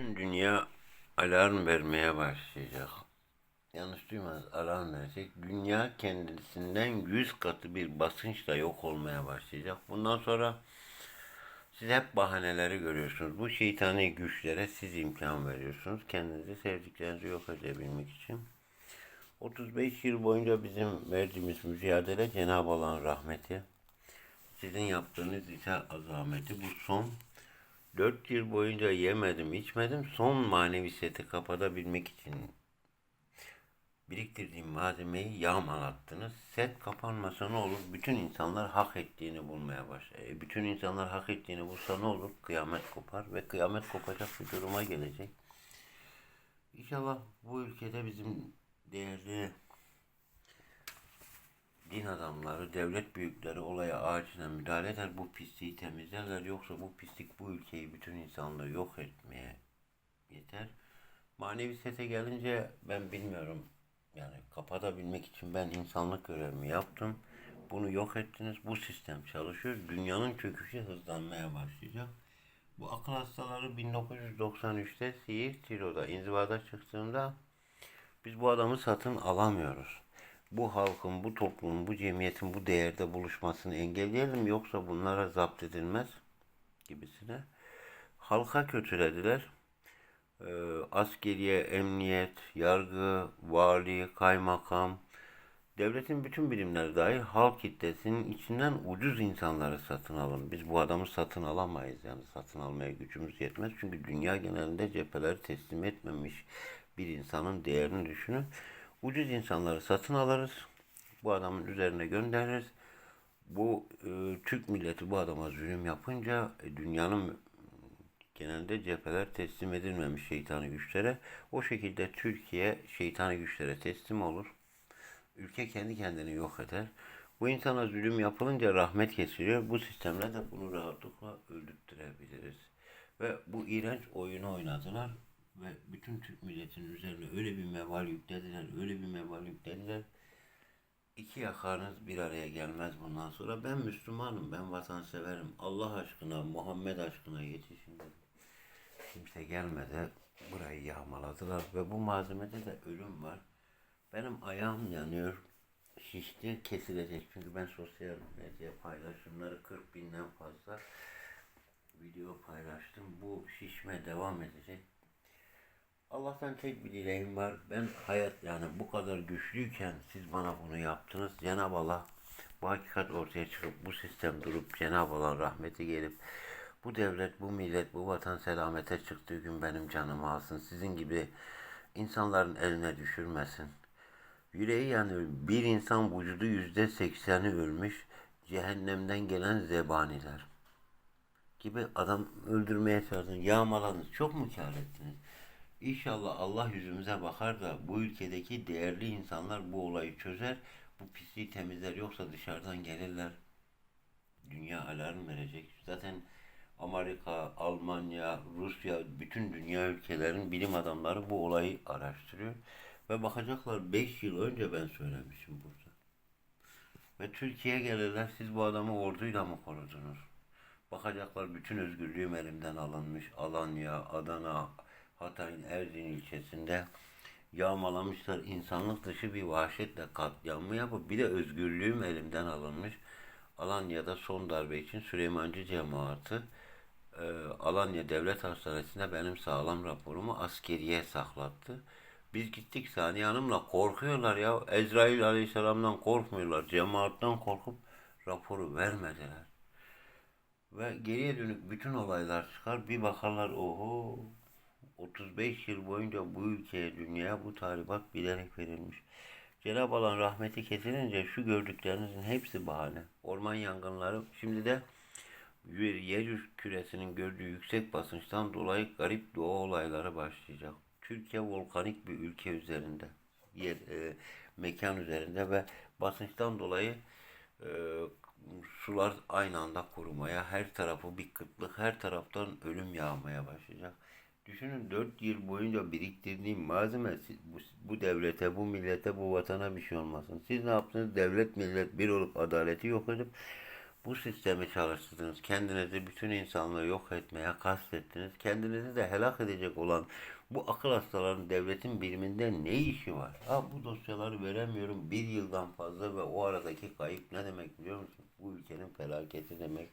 Dünya alarm vermeye başlayacak. Yanlış duymadınız alarm verecek. Dünya kendisinden yüz katı bir basınçla yok olmaya başlayacak. Bundan sonra siz hep bahaneleri görüyorsunuz. Bu şeytani güçlere siz imkan veriyorsunuz. Kendinizi sevdiklerinizi yok edebilmek için. 35 yıl boyunca bizim verdiğimiz mücadele Cenab-ı Allah'ın rahmeti. Sizin yaptığınız ise azameti. Bu son 4 yıl boyunca yemedim, içmedim. Son manevi seti kapatabilmek için biriktirdiğim malzemeyi yağmalattınız. Set kapanmasa ne olur? Bütün insanlar hak ettiğini bulmaya başlar. E, bütün insanlar hak ettiğini bulsa ne olur? Kıyamet kopar ve kıyamet kopacak bir duruma gelecek. İnşallah bu ülkede bizim değerli din adamları, devlet büyükleri olaya acilen müdahale eder. Bu pisliği temizlerler. Yoksa bu pislik bu ülkeyi, bütün insanlığı yok etmeye yeter. Manevi sete gelince ben bilmiyorum. Yani kapatabilmek için ben insanlık görevimi yaptım. Bunu yok ettiniz. Bu sistem çalışıyor. Dünyanın çöküşü hızlanmaya başlayacak. Bu akıl hastaları 1993'te Siirt Tiro'da inzivada çıktığında biz bu adamı satın alamıyoruz. Bu halkın, bu toplumun, bu cemiyetin bu değerde buluşmasını engelleyelim yoksa bunlara zapt edilmez gibisine. Halka kötülediler. Ee, askeriye, emniyet, yargı, vali, kaymakam, devletin bütün birimleri dahil halk kitlesinin içinden ucuz insanları satın alın. Biz bu adamı satın alamayız yani satın almaya gücümüz yetmez. Çünkü dünya genelinde cepheleri teslim etmemiş bir insanın değerini düşünün. Ucuz insanları satın alırız. Bu adamın üzerine göndeririz. Bu e, Türk milleti bu adama zulüm yapınca e, dünyanın genelde cepheler teslim edilmemiş şeytani güçlere. O şekilde Türkiye şeytani güçlere teslim olur. Ülke kendi kendini yok eder. Bu insana zulüm yapılınca rahmet kesiliyor. Bu sistemle de bunu rahatlıkla öldürtürebiliriz. Ve bu iğrenç oyunu oynadılar ve bütün Türk milletinin üzerine öyle bir meval yüklediler, öyle bir meval yüklediler. İki yakarınız bir araya gelmez bundan sonra. Ben Müslümanım, ben vatanseverim. Allah aşkına, Muhammed aşkına yetişin dedim. Kimse gelmedi, burayı yağmaladılar ve bu malzemede de ölüm var. Benim ayağım yanıyor, şişti, kesilecek. Çünkü ben sosyal medya paylaşımları 40 binden fazla video paylaştım. Bu şişme devam edecek. Allah'tan tek bir dileğim var. Ben hayat yani bu kadar güçlüyken siz bana bunu yaptınız. Cenab-ı Allah bu hakikat ortaya çıkıp bu sistem durup Cenab-ı Allah'ın rahmeti gelip bu devlet, bu millet, bu vatan selamete çıktığı gün benim canımı alsın. Sizin gibi insanların eline düşürmesin. Yüreği yani bir insan vücudu yüzde sekseni ölmüş cehennemden gelen zebaniler gibi adam öldürmeye çalıştınız, yağmaladınız. Çok mu kâr ettiniz? İnşallah Allah yüzümüze bakar da bu ülkedeki değerli insanlar bu olayı çözer, bu pisliği temizler. Yoksa dışarıdan gelirler. Dünya alarm verecek. Zaten Amerika, Almanya, Rusya, bütün dünya ülkelerin bilim adamları bu olayı araştırıyor. Ve bakacaklar 5 yıl önce ben söylemişim burada. Ve Türkiye'ye gelirler siz bu adamı orduyla mı korudunuz? Bakacaklar bütün özgürlüğüm elimden alınmış. Alanya, Adana, Hatay'ın Erzin ilçesinde yağmalamışlar. insanlık dışı bir vahşetle katliamı yapıp bir de özgürlüğüm elimden alınmış. Alanya'da son darbe için Süleymancı cemaati e, Alanya Devlet Hastanesi'nde benim sağlam raporumu askeriye saklattı. Biz gittik Saniye Hanım'la korkuyorlar ya. Ezrail Aleyhisselam'dan korkmuyorlar. Cemaatten korkup raporu vermediler. Ve geriye dönük bütün olaylar çıkar. Bir bakarlar oho 35 yıl boyunca bu ülkeye, dünyaya bu talimat bilerek verilmiş. Cenab-ı Allah'ın rahmeti kesilince şu gördüklerinizin hepsi bahane. Orman yangınları şimdi de bir yer küresinin gördüğü yüksek basınçtan dolayı garip doğa olayları başlayacak. Türkiye volkanik bir ülke üzerinde, yer, e, mekan üzerinde ve basınçtan dolayı e, sular aynı anda kurumaya, her tarafı bir kıtlık, her taraftan ölüm yağmaya başlayacak. Düşünün 4 yıl boyunca biriktirdiğim malzeme bu, bu devlete, bu millete, bu vatana bir şey olmasın. Siz ne yaptınız? Devlet millet bir olup adaleti yok edip Bu sistemi çalıştırdınız. Kendinizi bütün insanlığı yok etmeye kastettiniz. Kendinizi de helak edecek olan bu akıl hastalarının devletin biriminde ne işi var? Ha bu dosyaları veremiyorum bir yıldan fazla ve o aradaki kayıp ne demek biliyor musun? Bu ülkenin felaketi demek.